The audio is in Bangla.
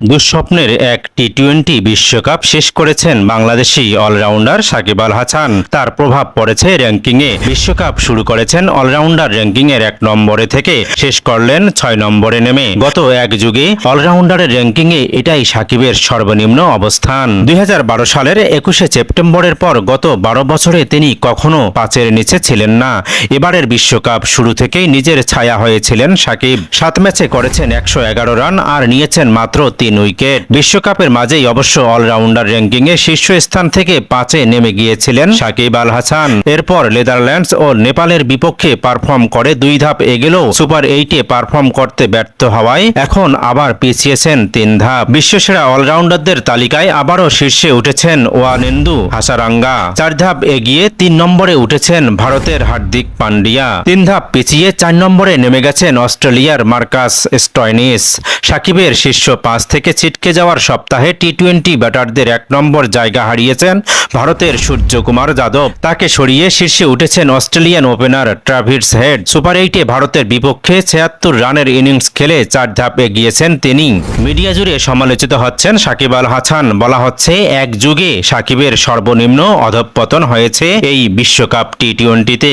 দুঃস্বপ্নের এক টি টোয়েন্টি বিশ্বকাপ শেষ করেছেন বাংলাদেশি অলরাউন্ডার সাকিব আল হাসান। তার প্রভাব পড়েছে র্যাঙ্কিংয়ে। বিশ্বকাপ শুরু করেছেন অলরাউন্ডার র্যাঙ্কিংয়ের এক নম্বরে থেকে। শেষ করলেন ছয় নম্বরে নেমে। গত এক যুগে অলরাউন্ডারের র্যাঙ্কিংয়ে এটাই সাকিবের সর্বনিম্ন অবস্থান। দুই হাজার বারো সালের একুশে সেপ্টেম্বরের পর গত বারো বছরে তিনি কখনো পাঁচের নিচে ছিলেন না। এবারের বিশ্বকাপ শুরু থেকেই নিজের ছায়া হয়েছিলেন সাকিব। সাত ম্যাচে করেছেন একশো এগারো রান আর নিয়েছেন মাত্র তিন উইকেট। বিশ্বকাপের মাঝেই অবশ্য অলরাউন্ডার র্যাঙ্কিংয়ে শীর্ষস্থান থেকে পাঁচে নেমে গিয়েছিলেন সাকিব আল হাসান। এরপর নেদারল্যান্ডস ও নেপালের বিপক্ষে পারফর্ম করে দুই ধাপ এগেলেও সুপার এইটে পারফর্ম করতে ব্যর্থ হওয়ায় এখন আবার পিছিয়েছেন তিন ধাপ। বিশ্বসেরা অলরাউন্ডারদের তালিকায় আবারও শীর্ষে উঠেছেন ওয়ানেন্দু হাসারাঙ্গা। চার ধাপ এগিয়ে তিন নম্বরে উঠেছেন ভারতের হার্দিক পান্ডিয়া। তিন ধাপ পিছিয়ে চার নম্বরে নেমে গেছেন অস্ট্রেলিয়ার মার্কাস স্টয়নিস। সাকিবের শীর্ষ পাঁচ থেকে ছিটকে যাওয়ার সপ্তাহে টি টোয়েন্টি ব্যাটারদের এক নম্বর জায়গা হারিয়েছেন ভারতের সূর্যকুমার যাদব। তাকে সরিয়ে শীর্ষে উঠেছেন Australian opener Travis Head. Super এইটে ভারতের বিপক্ষে ছিয়াত্তর রানের ইনিংস খেলে চার ধাপ এগিয়েছেন তিনি। মিডিয়া জুড়ে সমালোচিত হচ্ছেন সাকিব আল হাসান। বলা হচ্ছে, এক যুগে সাকিবের সর্বনিম্ন অধঃপতন হয়েছে এই বিশ্বকাপ টি টোয়েন্টিতে